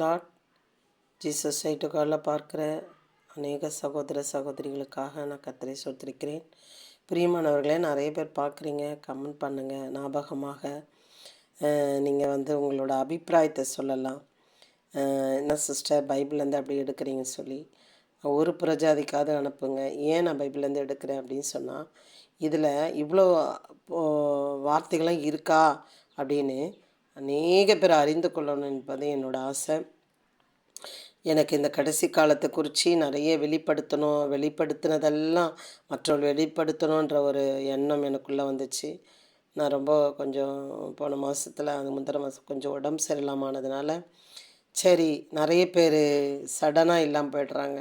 Lord Jesus சைட்டுக்காரில் பார்க்குற அநேக சகோதர சகோதரிகளுக்காக நான் கத்தரை சொத்திருக்கிறேன். பிரியமானவர்களே நிறைய பேர் பார்க்குறீங்க கமெண்ட் பண்ணுங்கள் ஞாபகமாக நீங்கள் வந்து உங்களோட அபிப்பிராயத்தை சொல்லலாம். என்ன சிஸ்டர் பைபிள்லேருந்து அப்படி எடுக்கிறீங்கன்னு சொல்லி ஒரு பிரஜாதிக்காவது அனுப்புங்க. ஏன் நான் பைபிள்லேருந்து எடுக்கிறேன் அப்படின்னு சொன்னால் இதில் இவ்வளோ வார்த்தைகளும் இருக்கா அப்படின்னு அநேக பேர் அறிந்து கொள்ளணும் என்பது என்னோட ஆசை. எனக்கு இந்த கடைசி காலத்தை குறித்து நிறைய வெளிப்படுத்தணும் வெளிப்படுத்தினதெல்லாம் மற்றவர்கள் வெளிப்படுத்தணுன்ற ஒரு எண்ணம் எனக்குள்ளே வந்துச்சு. நான் ரொம்ப கொஞ்சம் போன மாதத்தில் அது முந்திர மாதம் கொஞ்சம் உடம்பு சரியில்லாமனதுனால சரி நிறைய பேர் சடனாக இல்லாமல் போய்ட்றாங்க.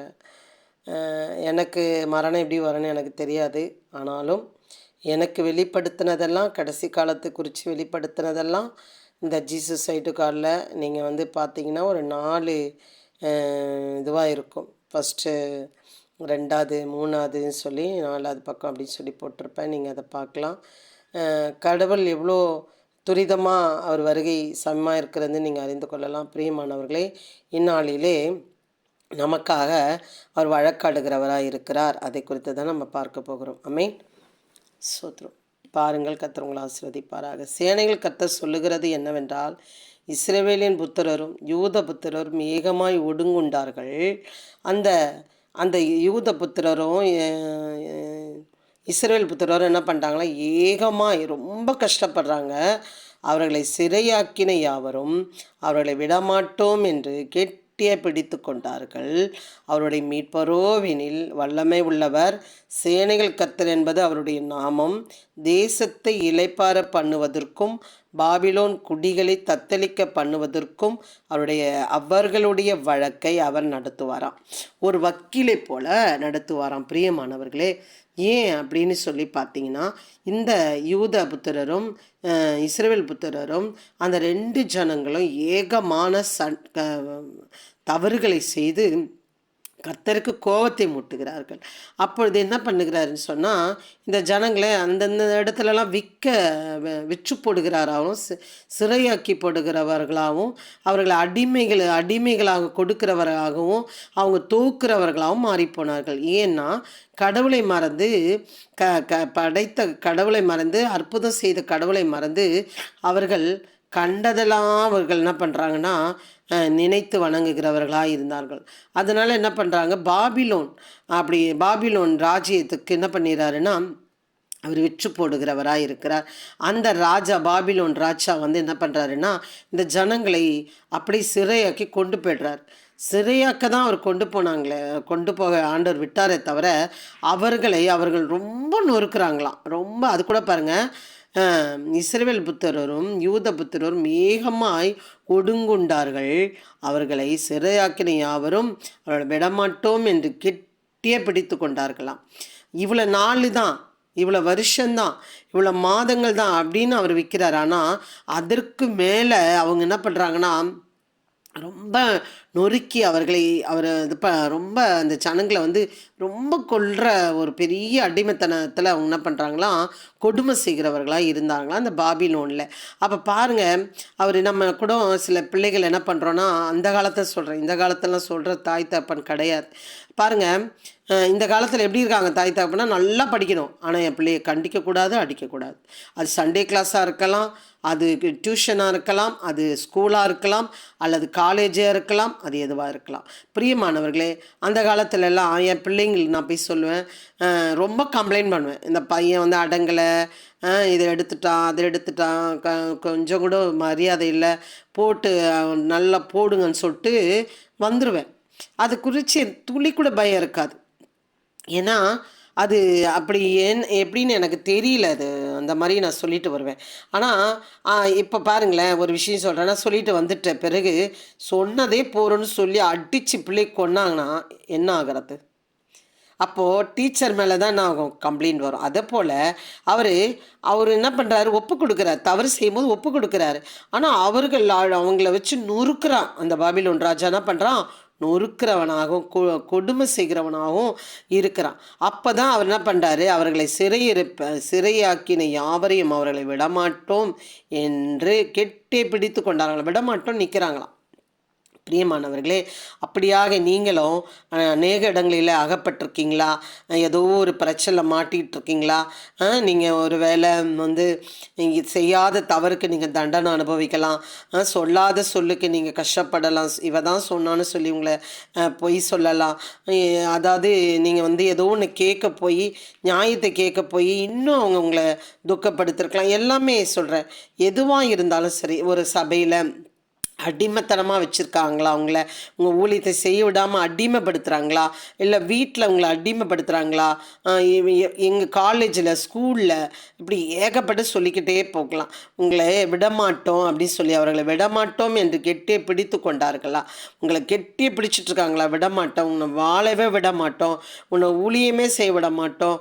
எனக்கு மரணம் எப்படி வரும்னு எனக்கு தெரியாது. ஆனாலும் எனக்கு வெளிப்படுத்தினதெல்லாம் கடைசி காலத்தை குறித்து வெளிப்படுத்தினதெல்லாம் இந்த ஜீசஸ் சைட்டு காலில் நீங்கள் வந்து பார்த்தீங்கன்னா ஒரு நாலு இதுவாக இருக்கும். ஃபஸ்ட்டு ரெண்டாவது மூணாவதுன்னு சொல்லி நாலாவது பக்கம் அப்படின்னு சொல்லி போட்டிருப்பேன். நீங்கள் அதை பார்க்கலாம். கடவுள் எவ்வளோ துரிதமாக அவர் வருகை சமமாக இருக்கிறது நீங்கள் அறிந்து கொள்ளலாம். பிரியமானவர்களே இந்நாளிலே நமக்காக அவர் வழக்காடுகிறவராக இருக்கிறார் அதை குறித்து தான் நம்ம பார்க்க போகிறோம். அமீன் சோத்ரம். பாருங்கள் கத்தர் உங்களை ஆசிர்வதிப்பாராக. சேனைகள் கத்தர் சொல்லுகிறது என்னவென்றால் இஸ்ரேவேலின் புத்திரரும் யூத புத்திரரும் ஏகமாய் ஒடுங்குண்டார்கள். அந்த அந்த யூத புத்திரரும் இஸ்ரேல் புத்திரரும் என்ன பண்ணுறாங்களா ஏகமாய் ரொம்ப கஷ்டப்படுறாங்க. அவர்களை சிறையாக்கின யாவரும் அவர்களை விடமாட்டோம் என்று கேட் கட்டியே பிடித்து கொண்டார்கள். அவருடைய மீட்பரோவினில் வல்லமை உள்ளவர். சேனைகள் கர்த்தர் என்பது அவருடைய நாமம். தேசத்தை இளைப்பார பண்ணுவதற்கும் பாபிலோன் குடிகளை தத்தளிக்க பண்ணுவதற்கும் அவருடைய அவர்களுடைய வழக்கை அவர் நடத்துவாராம். ஒரு வக்கீலை போல நடத்துவாராம். பிரியமானவர்களே ஏன் அப்படின்னு சொல்லி பார்த்தீங்கன்னா இந்த யூத புத்திரரும் இஸ்ரேல் புத்திரரும் அந்த ரெண்டு ஜனங்களும் ஏகமான சன் தவறுகளை செய்து கர்த்தருக்கு கோபத்தை மூட்டுகிறார்கள். அப்பொழுது என்ன பண்ணுகிறாருன்னு சொன்னால் இந்த ஜனங்களை அந்தந்த இடத்துலலாம் விற்க விற்று போடுகிறாராகவும் சிறையாக்கி போடுகிறவர்களாகவும் அவர்களை அடிமைகள் அடிமைகளாக கொடுக்கிறவர்களாகவும் அவங்க தூக்குறவர்களாகவும் மாறிப்போனார்கள். ஏன்னா கடவுளை மறந்து க க படைத்த கடவுளை மறந்து அற்புதம் செய்த கடவுளை மறந்து அவர்கள் கண்டதெல்லாம் அவர்கள் என்ன பண்ணுறாங்கன்னா நினைத்து வணங்குகிறவர்களாக இருந்தார்கள். அதனால் என்ன பண்ணுறாங்க பாபிலோன் அப்படி பாபிலோன் ராஜ்யத்துக்கு என்ன பண்ணிடுறாருன்னா அவர் விற்று போடுகிறவராக இருக்கிறார். அந்த ராஜா பாபிலோன் ராஜா வந்து என்ன பண்ணுறாருன்னா இந்த ஜனங்களை அப்படி சிறையாக்கி கொண்டு போய்டுறார். சிறையாக்க தான் அவர் கொண்டு போனாங்களே கொண்டு போக ஆண்டவர் விட்டாரே தவிர அவர்களை அவர்கள் ரொம்ப நொறுக்கிறாங்களாம். ரொம்ப அது கூட பாருங்கள் அஹ், இஸ்ரவேல் யூத புத்தரும் ஏகமாய் கொடுங்குண்டார்கள். அவர்களை சிறையாக்கின யாவரும் அவர்களை விடமாட்டோம் என்று கெட்டியே பிடித்து கொண்டார்களாம். இவ்வளோ நாள் தான் இவ்வளோ வருஷந்தான் இவ்வளோ மாதங்கள் தான் அப்படின்னு அவர் விற்கிறார். ஆனால் அதற்கு மேலே அவங்க என்ன பண்ணுறாங்கன்னா ரொம்ப நொறுக்கி அவர்களை அவர் இது ப ரொம்ப அந்த ஜனங்களை வந்து ரொம்ப கொள்கிற ஒரு பெரிய அடிமைத்தனத்தில் அவங்க என்ன பண்ணுறாங்களாம் கொடுமை செய்கிறவர்களாக இருந்தாங்களாம் அந்த பாபிலோனில். அப்போ பாருங்கள் அவர் நம்ம கூட சில பிள்ளைகள் என்ன பண்ணுறோன்னா அந்த காலத்தை சொல்கிறேன் இந்த காலத்தெல்லாம் சொல்கிற தாய் தப்பன் கிடையாது. பாருங்கள் இந்த காலத்தில் எப்படி இருக்காங்க தாய் தகப்பனா நல்லா படிக்கணும். ஆனால் என் பிள்ளையை கண்டிக்கக்கூடாது அடிக்கக்கூடாது அது சண்டே கிளாஸாக இருக்கலாம் அது டியூஷனாக இருக்கலாம் அது ஸ்கூலாக இருக்கலாம் அல்லது காலேஜாக இருக்கலாம் அது எதுவாக இருக்கலாம். பிரியமானவர்களே அந்த காலத்துலலாம் என் பிள்ளைங்களுக்கு நான் போய் சொல்லுவேன். ரொம்ப கம்ப்ளைண்ட் பண்ணுவேன். இந்த பையன் வந்து அடங்கலை. இதை எடுத்துட்டான் அதை எடுத்துட்டான். க கொஞ்சம் கூட மரியாதை இல்லை. போட்டு நல்லா போடுங்கன்னு சொல்லிட்டு வந்துடுவேன் அது குறித்து துளி கூட பயம் இருக்காது. ஏன்னா அது அப்படி ஏன் எப்படின்னு எனக்கு தெரியல அது. அந்த மாதிரி நான் சொல்லிட்டு வருவேன். ஆனால் இப்போ பாருங்களேன் ஒரு விஷயம் சொல்கிறேன்னா சொல்லிட்டு வந்துட்ட பிறகு சொன்னதே போகிறோன்னு சொல்லி அடித்து பிள்ளை கொன்னாங்கன்னா என்ன ஆகிறது? அப்போது டீச்சர் மேலே தான் நான் ஆகும் கம்ப்ளைண்ட் வரும். அதே போல் அவர் அவர் என்ன பண்ணுறாரு ஒப்பு கொடுக்குறாரு. தவறு செய்யும்போது ஒப்பு கொடுக்குறாரு. ஆனால் அவர்கள் அவங்கள வச்சு நொறுக்கிறான். அந்த பாபிலோன் ராஜா என்ன பண்ணுறான் நொறுக்கிறவனாகவும் கொ- கொடுமை செய்கிறவனாகவும் இருக்கிறான். அப்போ தான் அவர் என்ன பண்ணுறாரு அவர்களை சிறையிருப்ப சிறையாக்கின யாவரையும் அவர்களை விடமாட்டோம் என்று கெட்டே பிடித்து கொண்டார்களாம் விடமாட்டோம் நிற்கிறாங்களாம் பிரியமானவர்களே அப்படியாக நீங்களும் அநேக இடங்களில் அகப்பட்டிருக்கீங்களா? ஏதோ ஒரு பிரச்சனை மாட்டிகிட்டு இருக்கீங்களா நீங்கள் ஒரு வேளை வந்து நீங்கள் செய்யாத தவறுக்கு நீங்கள் தண்டனை அனுபவிக்கலாம். சொல்லாத சொல்லுக்கு நீங்கள் கஷ்டப்படலாம். இவ தான் சொன்னான்னு சொல்லி உங்களை பொய் சொல்லலாம். அதாவது நீங்கள் வந்து ஏதோ ஒன்று கேட்க போய் நியாயத்தை கேட்க போய் இன்னும் அவங்க உங்களை துக்கப்படுத்திருக்கலாம். எல்லாமே சொல்கிறேன் எதுவாக இருந்தாலும் சரி ஒரு சபையில் அடிமைத்தனமாக வச்சுருக்காங்களா? அவங்கள உங்கள் ஊழியத்தை செய்ய விடாமல் அடிமைப்படுத்துகிறாங்களா இல்லை வீட்டில் உங்களை அடிமைப்படுத்துகிறாங்களா எங்கள் காலேஜில் ஸ்கூலில் இப்படி ஏகப்பட்டு சொல்லிக்கிட்டே போகலாம். உங்களை விடமாட்டோம் அப்படின்னு சொல்லி அவர்களை விடமாட்டோம் என்று கெட்டியே பிடித்து கொண்டார்களா? உங்களை கெட்டியே பிடிச்சிட்ருக்காங்களா? விடமாட்டோம். உன்னை வாழவே விட மாட்டோம் உன்னை ஊழியமே செய்ய விட மாட்டோம்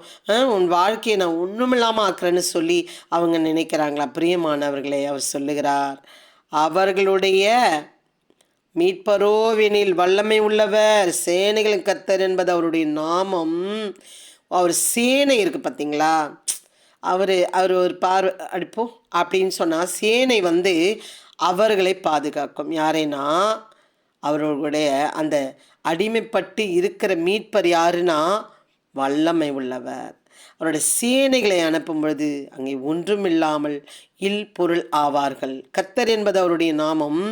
உன் வாழ்க்கையை நான் ஒன்றுமில்லாமல் ஆக்குறேன்னு சொல்லி அவங்க நினைக்கிறாங்களா? பிரியமானவர்களே அவர் சொல்லுகிறார். அவர்களுடைய மீட்பரோவினில் வல்லமை உள்ளவர் சேனைகளின் கத்தர் என்பது அவருடைய நாமம். அவர் சேனை இருக்கு பார்த்தீங்களா அவர் அவர் ஒரு பார்வை அடிப்போம் அப்படின்னு சொன்னால் சேனை வந்து அவர்களை பாதுகாக்கும். யாரைனா அவர்களுடைய அந்த அடிமைப்பட்டு இருக்கிற மீட்பர் யாருன்னா வல்லமை உள்ளவர். அவருடைய சேனைகளை அனுப்பும் பொழுது அங்கே ஒன்றுமில்லாமல் இல் பொருள் ஆவார்கள். கத்தர் என்பது அவருடைய நாமம்.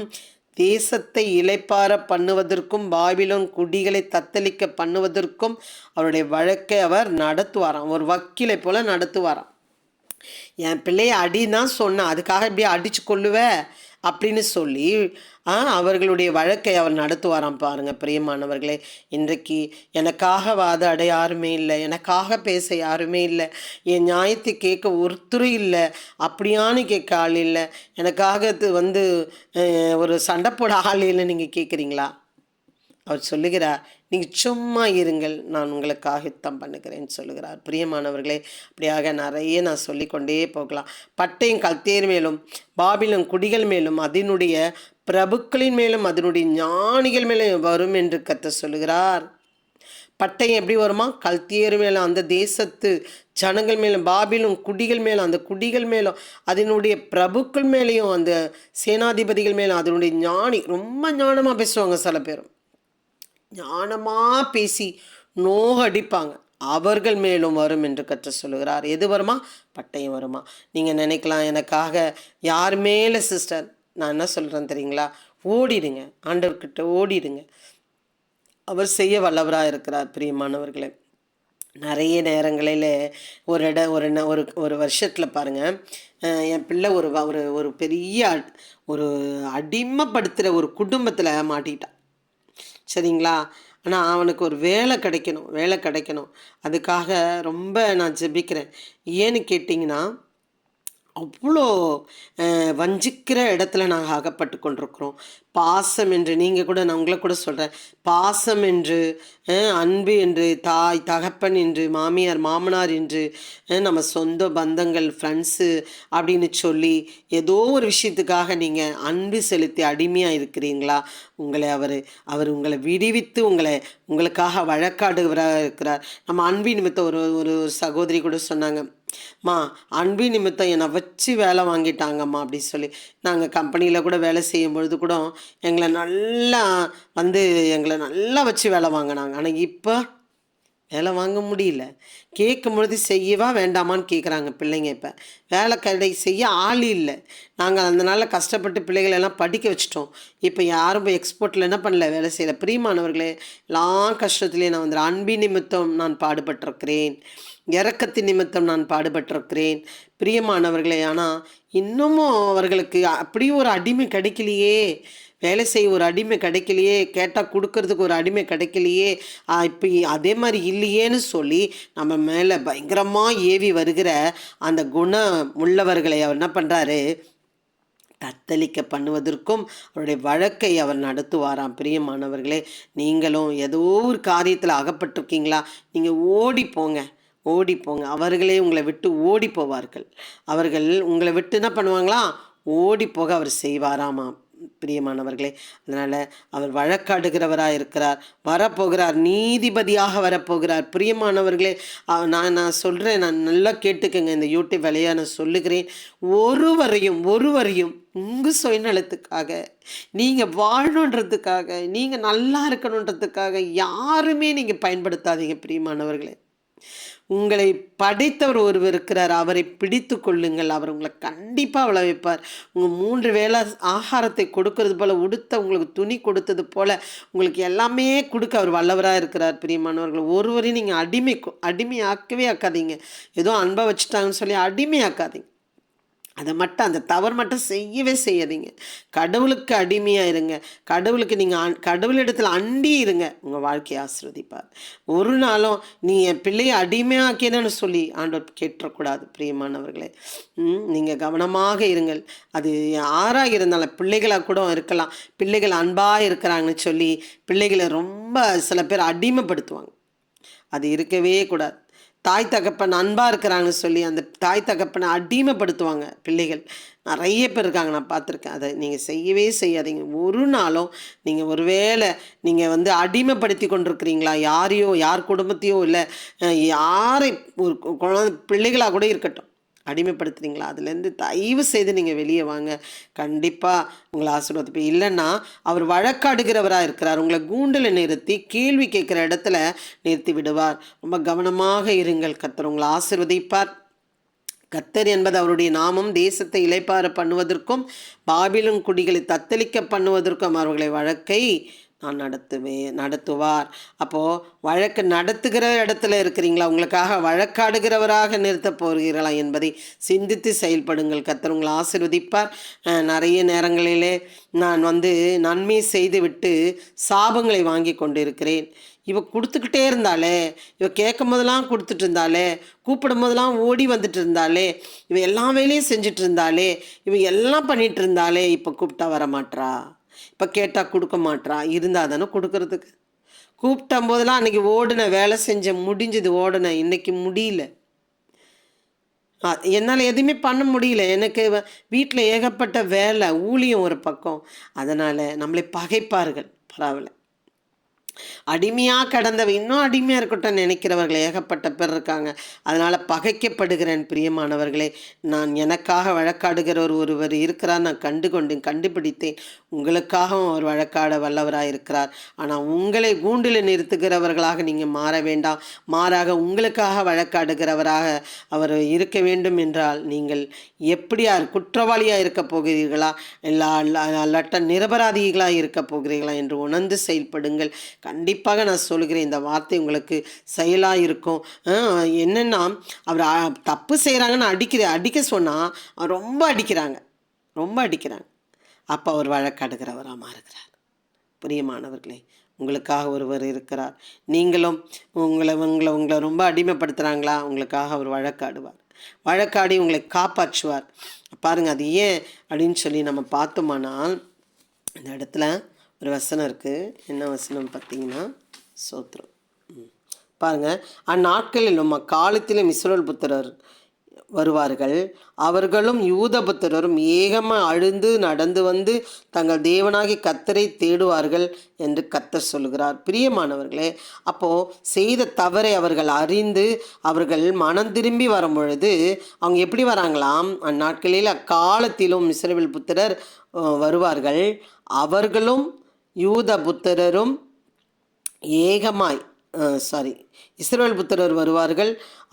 தேசத்தை இளைப்பார பண்ணுவதற்கும் பாபிலோன் குடிகளை தத்தளிக்க பண்ணுவதற்கும் அவருடைய வழக்கை அவர் நடத்துவாராம். ஒரு வக்கீலை போல நடத்துவாராம். என் பிள்ளைய அடின்னு தான் சொன்னேன். அதுக்காக இப்படி அடிச்சு கொள்ளுவ அப்படின்னு சொல்லி அவர்களுடைய வழக்கை அவர் நடத்துவாராம் பாருங்கள் பிரியமானவர்களே. இன்றைக்கு எனக்காக வாதாட யாருமே இல்லை எனக்காக பேச யாருமே இல்லை என் நியாயத்தை கேட்க ஒருத்தரும் இல்லை அப்படியான்னு கேட்க ஆள் இல்லை. எனக்காக இது வந்து ஒரு சண்டை போட ஆள் இல்லைன்னு நீங்கள் கேட்குறீங்களா? அவர் சொல்லுகிறார் நீங்கள் சும்மா இருங்கள் நான் உங்களுக்காக யுத்தம் பண்ணுகிறேன் சொல்லுகிறார். பிரியமானவர்களே அப்படியாக நிறைய நான் சொல்லிக்கொண்டே போகலாம். பட்டையும் கல்தேர் மேலும் பாபிலும் குடிகள் மேலும் அதனுடைய பிரபுக்களின் மேலும் அதனுடைய ஞானிகள் மேலும் வரும் என்று கத்த சொல்லுகிறார். பட்டயம் எப்படி வருமா? கல்தியர் மேலும் அந்த தேசத்து ஜனங்கள் மேலும் பாபிலும் குடிகள் மேலும் அந்த குடிகள் மேலும் அதனுடைய பிரபுக்கள் மேலேயும் அந்த சேனாதிபதிகள் மேலும் அதனுடைய ஞானி ரொம்ப ஞானமாக பேசுவாங்க சில பேரும். ஞானமாக பேசி நோகடிப்பாங்க. அவர்கள் மேலும் வரும் என்று கற்று சொல்லுகிறார். எது வருமா? பட்டயம் வருமா? நீங்கள் நினைக்கலாம் எனக்காக யார் மேலே சிஸ்டர்? நான் என்ன சொல்கிறேன் தெரியுங்களா? ஓடிடுங்க. ஆண்டவர்கிட்ட ஓடிடுங்க. அவர் செய்ய வல்லவராக இருக்கிறார் பிரியமானவர்களே. நிறைய நேரங்களில் ஒரு இட ஒரு ந- ஒரு ஒரு வருஷத்தில் பாருங்கள் என் பிள்ளை ஒரு ஒரு ஒரு பெரிய ஒரு அடிமைப்படுத்துகிற ஒரு குடும்பத்தில் மாட்டிக்கிட்டான் சரிங்களா? ஆனால் அவனுக்கு ஒரு வேலை கிடைக்கணும் வேலை கிடைக்கணும். அதுக்காக ரொம்ப நான் ஜெபிக்கிறேன். ஏன்னு கேட்டிங்கன்னா அவ்வளோ வஞ்சிக்கிற இடத்துல நாங்கள் அகப்பட்டு கொண்டிருக்கிறோம். பாசம் என்று நீங்கள் கூட நான் உங்களை கூட சொல்கிறேன் பாசம் என்று அன்பு என்று தாய் தகப்பன் என்று மாமியார் மாமனார் என்று நம்ம சொந்த பந்தங்கள் ஃப்ரெண்ட்ஸு அப்படின்னு சொல்லி ஏதோ ஒரு விஷயத்துக்காக நீங்கள் அன்பு செலுத்தி அடிமையாக இருக்கிறீங்களா? உங்களை அவர் அவர் உங்களை விடுவித்து உங்களை உங்களுக்காக வழக்காடுகிறவராக இருக்கிறார். நம்ம அன்பின் நிமித்தம் ஒரு ஒரு ஒரு சகோதரி கூட சொன்னாங்க மா அன்பு நிமித்தம் என்னை வச்சு வேலை வாங்கிட்டாங்கம்மா அப்படி சொல்லி. நாங்கள் கம்பெனியில் கூட வேலை செய்யும் பொழுது கூட எங்களை நல்லா வந்து எங்களை நல்லா வச்சு வேலை வாங்கினாங்க. ஆனால் இப்போ வேலை வாங்க முடியல. கேட்கும் பொழுது செய்யவா வேண்டாமான்னு கேட்குறாங்க பிள்ளைங்க இப்போ. வேலை கடை செய்ய ஆள் இல்லை. நாங்கள் அந்த நாளில் கஷ்டப்பட்டு பிள்ளைகளை எல்லாம் படிக்க வச்சிட்டோம். இப்போ யாரும் போய் எக்ஸ்போர்ட்டில் என்ன பண்ணல? வேலை செய்யல. பிரியமானவர்களே எல்லா கஷ்டத்துலேயும் நான் வந்துடுறேன் அன்பின் நிமித்தம் நான் பாடுபட்டிருக்கிறேன். இறக்கத்தின் நிமித்தம் நான் பாடுபட்டிருக்கிறேன். பிரியமானவர்களே ஆனால் இன்னமும் அவர்களுக்கு அப்படியும் ஒரு அடிமை கிடைக்கலையே. வேலை செய்ய ஒரு அடிமை கிடைக்கலையே. கேட்டால் கொடுக்கறதுக்கு ஒரு அடிமை கிடைக்கலையே. இப்போ அதே மாதிரி இல்லையேன்னு சொல்லி நம்ம மேலே பயங்கரமாக ஏவி வருகிற அந்த குணம் உள்ளவர்களை அவர் என்ன பண்ணுறாரு தத்தளிக்க பண்ணுவதற்கும் அவருடைய வழக்கை அவர் நடத்துவாராம். பிரியமானவர்களே நீங்களும் ஏதோ ஒரு காரியத்தில் அகப்பட்டிருக்கீங்களா? நீங்கள் ஓடி போங்க. ஓடிப்போங்க. அவர்களே உங்களை விட்டு ஓடி போவார்கள் அவர்கள் உங்களை விட்டு என்ன பண்ணுவாங்களா? ஓடி போக அவர் செய்வாராமா பிரியமானவர்களே அதனால் அவர் வழக்காடுகிறவராக இருக்கிறார். வரப்போகிறார். நீதிபதியாக வரப்போகிறார். பிரியமானவர்களே நான் நான் சொல்கிறேன் நான் நல்லா கேட்டுக்கங்க. இந்த யூடியூப் வேலையாக நான் சொல்லுகிறேன். ஒருவரையும் ஒருவரையும் உங்கள் சுயநலத்துக்காக நீங்கள் வாழணுன்றதுக்காக நீங்கள் நல்லா இருக்கணுன்றதுக்காக யாருமே நீங்கள் பயன்படுத்தாதீங்க. பிரியமானவர்களே உங்களை படைத்தவர் ஒருவர் இருக்கிறார். அவரை பிடித்து கொள்ளுங்கள். அவர் உங்களை கண்டிப்பாக அவளை வைப்பார் உங்கள் மூன்று வேளை ஆகாரத்தை கொடுக்கறது போல் உடுத்த உங்களுக்கு துணி கொடுத்தது போல் உங்களுக்கு எல்லாமே கொடுக்க அவர் வல்லவராக இருக்கிறார் பிரியமானவர்கள் ஒருவரையும் நீங்கள் அடிமை அடிமையாக்கவே ஆக்காதீங்க. ஏதோ அன்பை வச்சுட்டாங்கன்னு சொல்லி அடிமையாக்காதீங்க. அதை மட்டும் அந்த தவறு மட்டும் செய்யவே செய்யாதீங்க. கடவுளுக்கு அடிமையாக இருங்க. கடவுளுக்கு நீங்கள் கடவுளிடத்தில் அண்டி இருங்க. உங்கள் வாழ்க்கையை ஆசிர்வதிப்பார். ஒரு நாளும் நீ என் பிள்ளையை அடிமையாக்கினு சொல்லி ஆண்டவர் கேட்டக்கூடாது பிரியமானவர்களே. நீங்கள் கவனமாக இருங்கள். அது யாராக இருந்தாலும் பிள்ளைகளாக கூட இருக்கலாம். பிள்ளைகள் அன்பாக இருக்கிறாங்கன்னு சொல்லி பிள்ளைகளை ரொம்ப சில பேர் அடிமைப்படுத்துவாங்க. அது இருக்கவே கூடாது. தாய் தகப்பன் அன்பாக இருக்கிறாங்கன்னு சொல்லி அந்த தாய் தகப்பனை அடிமைப்படுத்துவாங்க பிள்ளைகள். நிறைய பேர் இருக்காங்க நான் பார்த்துருக்கேன். அதை நீங்கள் செய்யவே செய்யாதீங்க. ஒரு நாளும் நீங்கள் ஒரு வேளை நீங்கள் வந்து அடிமைப்படுத்தி கொண்டிருக்கிறீங்களா? யாரையோ யார் குடும்பத்தையோ இல்லை யாரை ஒரு குழந்தை பிள்ளைகளாக கூட இருக்கட்டும். அடிமைப்படுத்துறீங்களா? அதுலேருந்து தயவு செய்து நீங்கள் வெளியே வாங்க. கண்டிப்பாக உங்களை ஆசீர்வாதப்போ இல்லைன்னா அவர் வழக்காடுகிறவராக இருக்கிறார். உங்களை கூண்டில் நிறுத்தி கேள்வி கேட்குற இடத்துல நிறுத்தி விடுவார். ரொம்ப கவனமாக இருங்கள். கத்தர் உங்களை ஆசிர்வதிப்பார். கத்தர் என்பது அவருடைய நாமம். தேசத்தை இலைப்பார பண்ணுவதற்கும் பாபிலும் குடிகளை தத்தளிக்க பண்ணுவதற்கும் அவர்களை வழக்கை நான் நடத்துவேன் நடத்துவார். அப்போது வழக்கு நடத்துகிற இடத்துல இருக்கிறீங்களா? உங்களுக்காக வழக்காடுகிறவராக நிறுத்தப் போகிறீர்களா என்பதை சிந்தித்து செயல்படுங்கள். கத்தர் உங்களை ஆசிர்வதிப்பார். நிறைய நேரங்களிலே நான் வந்து நன்மை செய்துவிட்டு சாபங்களை வாங்கி கொண்டிருக்கிறேன். இவ கொடுத்துக்கிட்டே இருந்தாலே இவ கேட்கும் போதெல்லாம் கொடுத்துட்டு இருந்தாலே கூப்பிடும் போதெல்லாம் ஓடி வந்துட்டு இருந்தாலே இவ எல்லா வேலையும் செஞ்சுட்டு இருந்தாலே இவ எல்லாம் பண்ணிட்டு இருந்தாலே இப்போ கூப்பிட்டா வர மாட்றா இப்போ கேட்டால் கொடுக்க மாட்டான் இருந்தால் தானே கொடுக்கறதுக்கு. கூப்பிட்ட போதெல்லாம் அன்றைக்கி ஓடின வேலை செஞ்ச முடிஞ்சது ஓடின. இன்றைக்கி முடியல. என்னால் எதுவுமே பண்ண முடியல. எனக்கு வீட்டில் ஏகப்பட்ட வேலை ஊழியம் ஒரு பக்கம். அதனால் நம்மளை பகைப்பார்கள் பரவாயில்ல. அடிமையாக கடந்தவ இன்னும் அடிமையாக இருக்கட்டும் நினைக்கிறவர்கள் ஏகப்பட்ட பேர் இருக்காங்க. அதனால் பகைக்கப்படுகிறேன் பிரியமானவர்களே. நான் எனக்காக வழக்காடுகிறவர் ஒருவர் இருக்கிறார். நான் கண்டு கொண்டேன் கண்டுபிடித்தேன். உங்களுக்காகவும் அவர் வழக்காட வல்லவராக இருக்கிறார். ஆனால் உங்களை கூண்டில் நிறுத்துகிறவர்களாக நீங்கள் மாற வேண்டாம். மாறாக உங்களுக்காக வழக்காடுகிறவராக அவர் இருக்க வேண்டும் என்றால் நீங்கள் எப்படியார் குற்றவாளியாக இருக்க போகிறீர்களா? இல்லை அல்லட்ட நிரபராதிகளாக இருக்க போகிறீர்களா? என்று உணர்ந்து செயல்படுங்கள். கண்டிப்பாக நான் சொல்கிறேன் இந்த வார்த்தை உங்களுக்கு செயலாக இருக்கும் என்னென்னா அவர் தப்பு செய்கிறாங்கன்னு அடிக்கிற அடிக்க சொன்னால் ரொம்ப அடிக்கிறாங்க. ரொம்ப அடிக்கிறாங்க. அப்போ அவர் வழக்காடுகிறவராக மாறுகிறார். பிரியமானவர்களே உங்களுக்காக ஒருவர் இருக்கிறார். நீங்களும் உங்களை உங்களை உங்களை ரொம்ப அடிமைப்படுத்துகிறாங்களா உங்களுக்காக அவர் வழக்காடுவார். வழக்காடி உங்களை காப்பாற்றுவார். பாருங்கள் அது ஏன் அப்படின்னு சொல்லி நம்ம பார்த்தோமானால் இந்த இடத்துல ஒரு வசனம் இருக்குது என்ன வசனம் பார்த்தீங்கன்னா? சோத்திரம். பாருங்கள் அந்நாட்களில் நம்ம காலத்திலும் இஸ்ரோல் புத்திரர் வருவார்கள். அவர்களும் யூத புத்திரரும் ஏகமாக அழுந்து நடந்து வந்து தங்கள் தேவனாகி கத்தரை தேடுவார்கள் என்று கத்தர் சொல்கிறார் பிரியமானவர்களே அப்போது செய்த தவறை அவர்கள் அறிந்து அவர்கள் மனம் திரும்பி வரும் பொழுது அவங்க எப்படி வராங்களாம்? அந்நாட்களில் அக்காலத்திலும் இஸ்ரேல் புத்திரர் வருவார்கள். அவர்களும் யூத புத்திரரும் ஏகமாய் சாரி இஸ்ரேல் புத்திரர் வருவார்கள்.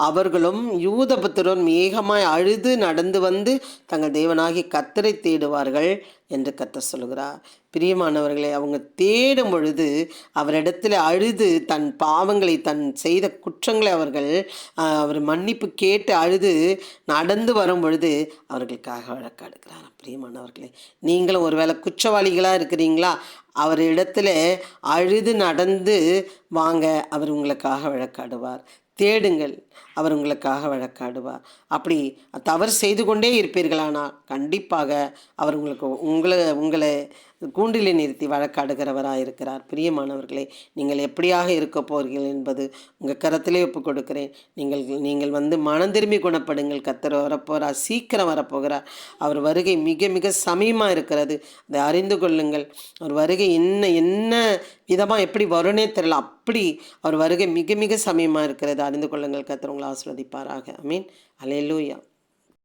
அவர்களும் யூத புத்திரரும் ஏகமாய் அழுது நடந்து வந்து தங்கள் தேவனாகி கத்தரை தேடுவார்கள் என்று கத்த சொல்கிறார் பிரியமானவர்களை அவங்க தேடும் பொழுது அவரிடத்தில் அழுது தன் பாவங்களை தன் செய்த குற்றங்களை அவர்கள் அவர் மன்னிப்பு கேட்டு அழுது நடந்து வரும் பொழுது அவர்களுக்காக வழக்காடுகிறார். பிரியமானவர்களே நீங்களும் ஒருவேளை குற்றவாளிகளாக இருக்கிறீங்களா? அவர் இடத்துல அழுது நடந்து வாங்க அவர் உங்களுக்காக வழக்காடுவார். தேடுங்கள். அவர் உங்களுக்காக வழக்காடுவார் அப்படி தவறு செய்து கொண்டே இருப்பீர்களானால் கண்டிப்பாக அவர் உங்களுக்கு உங்களை உங்களை கூண்டிலே நிறுத்தி வழக்காடுகிறவராக இருக்கிறார். பிரியமானவர்களே நீங்கள் எப்படியாக இருக்க போகிறீர்கள் என்பது உங்கள் கரத்திலே ஒப்புக் கொடுக்கிறேன். நீங்கள் நீங்கள் வந்து மனம் திரும்பி குணப்படுங்கள். கத்தர் வரப்போகிறார் சீக்கிரம் வரப்போகிறார். அவர் வருகை மிக மிக சமயமாக இருக்கிறது. அதை அறிந்து கொள்ளுங்கள். அவர் வருகை என்ன என்ன விதமாக எப்படி வரும்னே தெரியல. அப்படி அவர் வருகை மிக மிக சமயமாக இருக்கிறது. அறிந்து கொள்ளுங்கள் கத்தர் உங்களை ஆஸ்வதிப்பாராக ஐ மீன் அலையலூயா